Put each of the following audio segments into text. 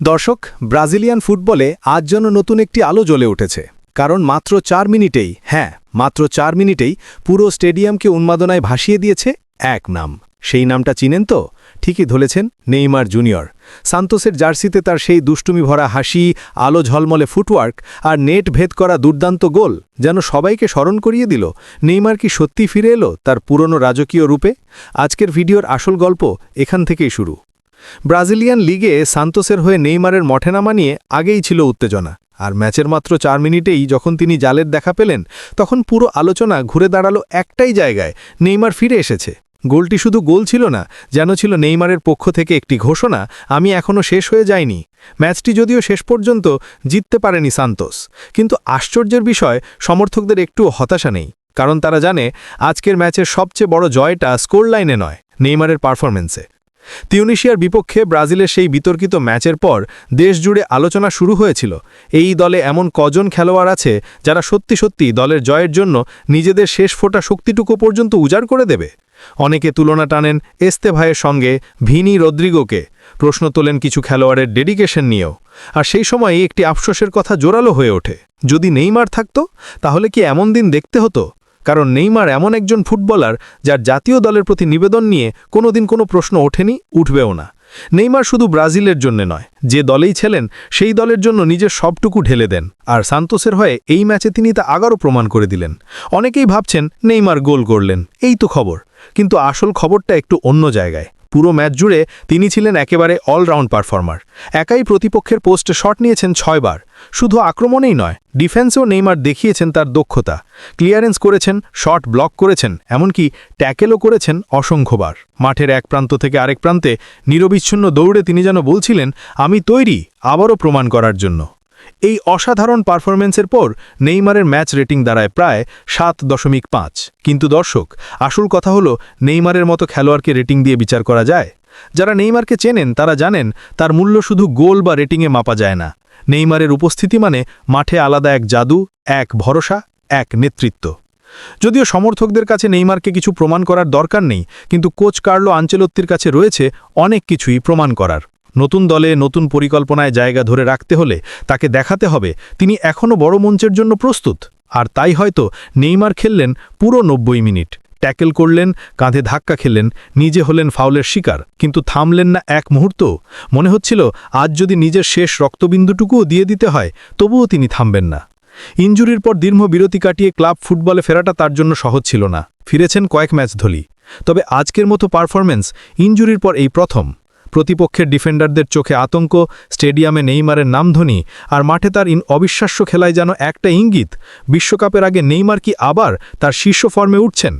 দর্শক, ব্রাজিলিয়ান ফুটবলে আজ যেন নতুন একটি আলো জ্বলে উঠেছে। কারণ মাত্র চার মিনিটেই হ্যাঁ মাত্র চার মিনিটেই পুরো স্টেডিয়ামকে উন্মাদনায় ভাসিয়ে দিয়েছে এক নাম। সেই নামটা চিনেন তো? ঠিকই ধরেছেন নেইমার জুনিয়র। সান্তোসের জার্সিতে তার সেই দুষ্টুমি ভরা হাসি, আলো ঝলমলে ফুটওয়ার্ক আর নেট ভেদ করা দুর্দান্ত গোল যেন সবাইকে স্মরণ করিয়ে দিল। নেইমার কি সত্যি ফিরে এলো তার পুরনো রাজকীয় রূপে? আজকের ভিডিওর আসল গল্প এখান থেকেই শুরু। ব্রাজিলিয়ান লিগে সান্তোসের হয়ে নেইমারের মঠে নামা নিয়ে আগেই ছিল উত্তেজনা। আর ম্যাচের মাত্র চার মিনিটেই যখন তিনি জালের দেখা পেলেন, তখন পুরো আলোচনা ঘুরে দাঁড়াল একটাই জায়গায়, নেইমার ফিরে এসেছে। গোলটি শুধু গোল ছিল না, যেন ছিল নেইমারের পক্ষ থেকে একটি ঘোষণা, আমি এখনও শেষ হয়ে যাইনি। ম্যাচটি যদিও শেষ পর্যন্ত জিততে পারেনি সান্তোস। কিন্তু আশ্চর্যের বিষয়, সমর্থকদের একটু হতাশা নেই। কারণ তারা জানে, আজকের ম্যাচের সবচেয়ে বড় জয়টা স্কোর লাইনে নয়, নেইমারের পারফরমেন্সে তিউনিশিয়ার বিপক্ষে ব্রাজিলের সেই বিতর্কিত ম্যাচের পর দেশজুড়ে আলোচনা শুরু হয়েছিল। এই দলে এমন কজন খেলোয়াড় আছে যারা সত্যি সত্যি দলের জয়ের জন্য নিজেদের শেষ ফোটা শক্তিটুকু পর্যন্ত উজাড় করে দেবে? অনেকে তুলনা টানেন এস্তে ভাইয়ের সঙ্গে ভিনি রদ্রিগোকে। প্রশ্ন তোলেন কিছু খেলোয়াড়ের ডেডিকেশন নিয়েও। আর সেই সময় একটি আফসোসের কথা জোরালো হয়ে ওঠে। যদি নেইমার থাকত, তাহলে কি এমন দিন দেখতে হতো? কারণ নেইমার এমন একজন ফুটবলার যার জাতীয় দলের প্রতি নিবেদন নিয়ে কোনোদিন কোনো প্রশ্ন ওঠেনি, উঠবেও না। নেইমার শুধু ব্রাজিলের জন্য নয়, যে দলেই ছিলেন, সেই দলের জন্য নিজের সবটুকু ঢেলে দেন। আর সান্তোসের হয়ে এই ম্যাচে তিনি তা আগারও প্রমাণ করে দিলেন। অনেকেই ভাবছেন নেইমার গোল করলেন, এই তো খবর। কিন্তু আসল খবরটা একটু অন্য জায়গায়। পুরো ম্যাচ জুড়ে তিনি ছিলেন একেবারে অলরাউন্ড পারফর্মার একাই প্রতিপক্ষের পোস্টে শট নিয়েছেন ছয়বার। শুধু আক্রমণেই নয় ডিফেন্সেও নেইমার দেখিয়েছেন তার দক্ষতা। ক্লিয়ারেন্স করেছেন শট ব্লক করেছেন, এমনকি ট্যাকেলও করেছেন অসংখ্যবার। মাঠের এক প্রান্ত থেকে আরেক প্রান্তে নিরবিচ্ছিন্ন দৌড়ে তিনি যেন বলছিলেন, আমি তৈরি, আবারও প্রমাণ করার জন্য। এই অসাধারণ পারফরমেন্সের পর নেইমারের ম্যাচ রেটিং দাঁড়ায় প্রায় সাত দশমিক পাঁচ। কিন্তু দর্শক, আসল কথা হলো নেইমারের মতো খেলোয়াড়কে রেটিং দিয়ে বিচার করা যায়। যারা নেইমারকে চেনেন, তারা জানেন তার মূল্য শুধু গোল বা রেটিংয়ে মাপা যায় না। নেইমারের উপস্থিতি মানে মাঠে আলাদা এক জাদু, এক ভরসা, এক নেতৃত্ব। যদিও সমর্থকদের কাছে নেইমারকে কিছু প্রমাণ করার দরকার নেই, কিন্তু কোচ কার্লো আঞ্চলত্তির কাছে রয়েছে অনেক কিছুই প্রমাণ করার। নতুন দলে নতুন পরিকল্পনায় জায়গা ধরে রাখতে হলে তাকে দেখাতে হবে, তিনি এখনও বড় মঞ্চের জন্য প্রস্তুত। আর তাই হয়তো নেইমার খেললেন পুরো নব্বই মিনিট। ট্যাকেল করলেন, কাঁধে ধাক্কা খেললেন, নিজে হলেন ফাউলের শিকার, কিন্তু থামলেন না এক মুহূর্ত। মনে হচ্ছিল, আজ যদি নিজের শেষ রক্তবিন্দুটুকুও দিয়ে দিতে হয়, তবুও তিনি থামবেন না। ইঞ্জুরির পর দীর্ঘ বিরতি কাটিয়ে ক্লাব ফুটবলে ফেরাটা তার জন্য সহজ ছিল না। ফিরেছেন কয়েক ম্যাচ ধলি তবে আজকের মতো পারফরমেন্স ইঞ্জুরির পর এই প্রথম। প্রতিপক্ষের ডিফেন্ডারদের চোখে আতঙ্ক, স্টেডিয়ামে নেইমারের নামধ্বনি আর মাঠে তার ইন অবিশ্বাস্য খেলায় যেন একটা ইঙ্গিত, বিশ্বকাপের আগে নেইমার কি আবার তার শীর্ষ ফর্মে উঠছেন?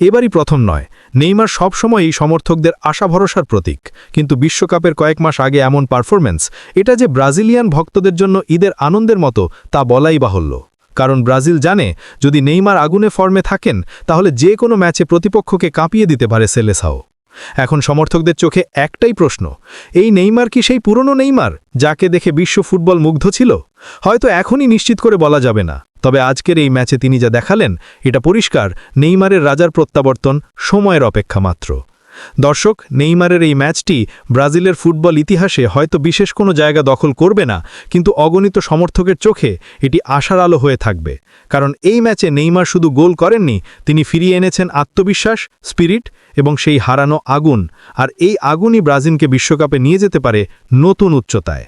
এবারই প্রথম নয়। নেইমার সবসময়ই সমর্থকদের আশা ভরসার প্রতীক, কিন্তু বিশ্বকাপের কয়েক মাস আগে এমন পারফরমেন্স এটা যে ব্রাজিলিয়ান ভক্তদের জন্য ঈদের আনন্দের মতো, তা বলাই বাহুল্য। কারণ ব্রাজিল জানে, যদি নেইমার আগুনে ফর্মে থাকেন, তাহলে যে কোনো ম্যাচে প্রতিপক্ষকে কাঁপিয়ে দিতে পারে সেলেসাও। এখন সমর্থকদের চোখে একটাই প্রশ্ন, এই নেইমার কি সেই পুরনো নেইমার, যাকে দেখে বিশ্ব ফুটবল মুগ্ধ ছিল? হয়তো এখনই নিশ্চিত করে বলা যাবে না, তবে আজকের এই ম্যাচে তিনি যা দেখালেন, এটা পরিষ্কার, নেইমারের রাজার প্রত্যাবর্তন, সময়ের অপেক্ষা মাত্র। দর্শক, নেইমারের এই ম্যাচটি ব্রাজিলের ফুটবল ইতিহাসে হয়তো বিশেষ কোনো জায়গা দখল করবে না, কিন্তু অগণিত সমর্থকের চোখে এটি আশার আলো হয়ে থাকবে। কারণ এই ম্যাচে নেইমার শুধু গোল করেননি, তিনি ফিরিয়ে এনেছেন আত্মবিশ্বাস, স্পিরিট এবং সেই হারানো আগুন। আর এই আগুনই ব্রাজিলকে বিশ্বকাপে নিয়ে যেতে পারে নতুন উচ্চতায়।